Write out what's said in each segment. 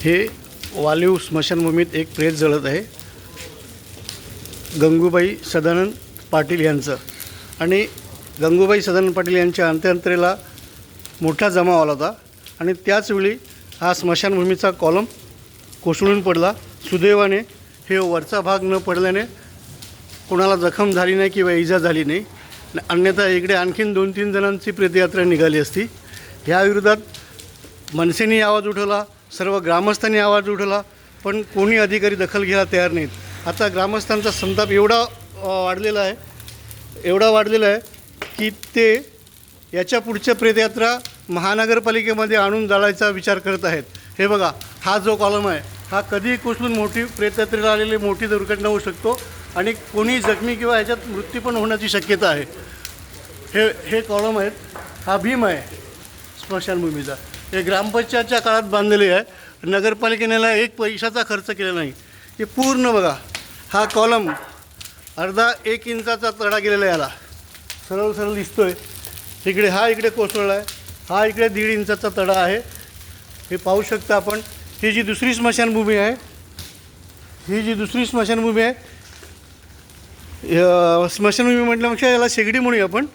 हे वालीव स्मशानभूमीत एक प्रेत जळत आहे. गंगूबाई सदानंद पाटील यांचं. आणि गंगूबाई सदानंद पाटील यांच्या अंत्यंतरेला मोठा जमाव आला होता. आणि त्याचवेळी हा स्मशानभूमीचा कॉलम कोसळून पडला. सुदैवाने हे वरचा भाग न पडल्याने कोणाला जखम झाली नाही किंवा इजा झाली नाही. अन्यथा इकडे आणखीन दोन तीन जणांची प्रेतयात्रा निघाली असती. ह्या विरोधात मनसेने आवाज उठवला. सर्व ग्रामस्थांनी आवाज उठवला पण कोणी अधिकारी दखल घ्यायला तयार नाहीत. आता ग्रामस्थांचा संताप एवढा वाढलेला आहे एवढा वाढलेला आहे की ते याच्या पुढच्या प्रेतयात्रा महानगरपालिकेमध्ये आणून जाळायचा विचार करत आहेत. हे बघा हा जो कॉलम आहे हा कधी कोसळून मोठी प्रेतयात्रेला आलेली मोठी दुर्घटना होऊ शकतो आणि कोणी जखमी किंवा ह्याच्यात मृत्यू पण होण्याची शक्यता आहे. हे हे कॉलम आहेत हा भीम आहे स्मशानभूमीचा. हे ग्रामपंचायतच्या काळात बांधलेली आहे. नगरपालिकेनेला एक पैशाचा खर्च केला नाही. हे पूर्ण बघा. हा कॉलम अर्धा एक इंचाचा तडा गेलेला आहे याला. सरळ सरळ दिसतो आहे इकडे हा इकडे कोसळला आहे. हा इकडे दीड इंचाचा तडा आहे. हे पाहू शकता आपण. ही जी दुसरी स्मशानभूमी आहे ही जी दुसरी स्मशानभूमी आहे या स्मशानभूमी म्हटल्यापेक्षा याला शेगडी म्हणूया आपण.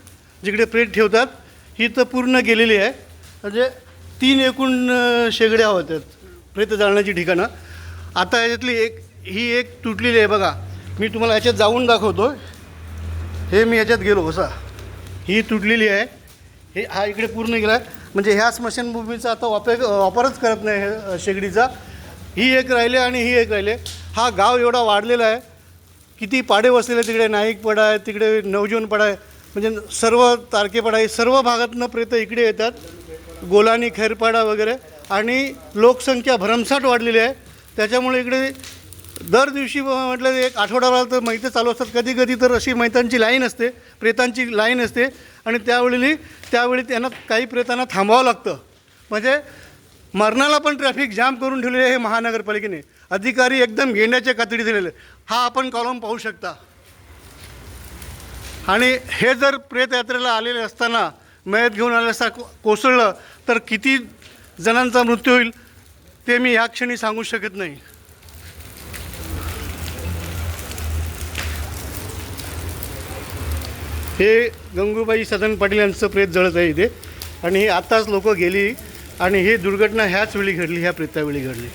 जिकडे प्रेत ठेवतात ही तर पूर्ण गेलेली आहे. म्हणजे तीन एकूण शेगड्या होत्यात. प्रेत जाळण्याची ठिकाणं. आता याच्यातली एक ही एक तुटलेली आहे बघा. मी तुम्हाला याच्यात जाऊन दाखवतो. हे मी याच्यात गेलो कसा ही तुटलेली आहे. हे हा इकडे पूर्ण गेला. आहे म्हणजे ह्या स्मशानभूमीचा आता वापर वापरच करत नाही हे शेगडीचा. ही एक राहिले आणि ही एक राहिले. हा गाव एवढा वाढलेला आहे. किती पाडे वसलेले तिकडे नाईकपाडा आहे तिकडे नवजीवनपाडा आहे म्हणजे सर्व तारकेपाडा आहे सर्व भागातनं प्रेत इकडे येतात. गोलानी खैरपाडा वगैरे आणि लोकसंख्या भरमसाठ वाढलेली आहे. त्याच्यामुळे इकडे दर दिवशी म्हटलं एक आठवडा तर मैतं चालू असतात. कधी कधी तर अशी मैतांची लाईन असते प्रेतांची लाईन असते आणि त्यावेळी त्यावेळी त्यांना काही प्रेतांना थांबावं लागतं. म्हणजे मरणाला पण ट्रॅफिक जाम करून ठेवलेले आहे हे महानगरपालिकेने. अधिकारी एकदम घेण्याच्या कातडी दिलेले हा आपण कॉलम पाहू शकता. आणि हे जर प्रेतयात्रेला आलेले असताना मयत घेऊन आले कोसळलं तर किती जणांचा मृत्यू होईल ते मी ह्या क्षणी सांगू शकत नाही. हे गंगूबाई सदन पाटील यांचं प्रेत जळत आहे इथे. आणि ही आत्ताच लोक गेली आणि ही दुर्घटना ह्याच वेळी घडली ह्या प्रेतावेळी घडली.